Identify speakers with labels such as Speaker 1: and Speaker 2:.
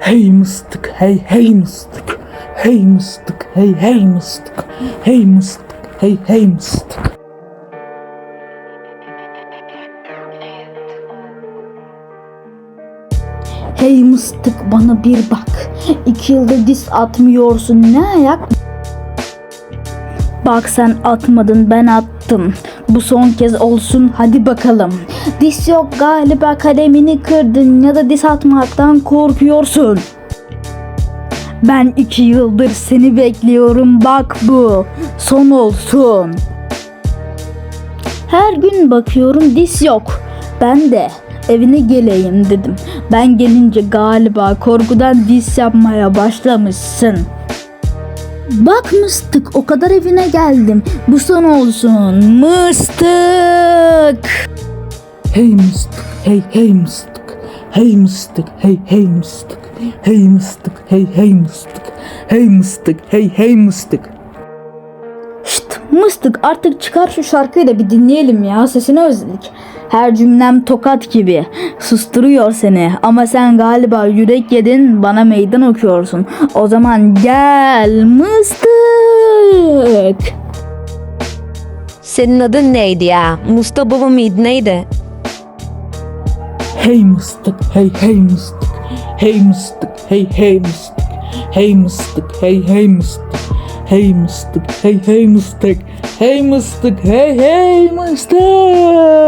Speaker 1: Hey mıstık, hey hey mıstık. Hey mıstık, hey hey mıstık. Hey mıstık, hey hey mıstık.
Speaker 2: Hey mıstık bana bir bak. İki yılda dis atmıyorsun ne ayak? Bak sen atmadın ben attım. Bu son kez olsun hadi bakalım. Dis yok galiba kalemini kırdın ya da dis atmaktan korkuyorsun. Ben iki yıldır seni bekliyorum bak bu. Son olsun. Her gün bakıyorum dis yok. Ben de evine geleyim dedim. Ben gelince galiba korkudan dis yapmaya başlamışsın. Bak mıstık o kadar evine geldim. Bu son olsun. Mıstık.
Speaker 1: Hey mıstık, hey hey mıstık. Hey mıstık, hey hey mıstık. Hey mıstık, hey hey mıstık. Hey mıstık, hey hey mıstık.
Speaker 2: Mıstık artık çıkar şu şarkıyı da bir dinleyelim ya sesini özledik. Her cümlem tokat gibi susturuyor seni ama sen galiba yürek yedin bana meydan okuyorsun. O zaman gel mıstık.
Speaker 3: Senin adın neydi ya? Mustafa mıydı neydi?
Speaker 1: Hey mıstık, hey hey mıstık. Hey mıstık, hey hey mıstık. Hey mıstık, hey hey mıstık. Hey mıstık, hey hey mıstık. Hey mıstık, hey hey mıstık.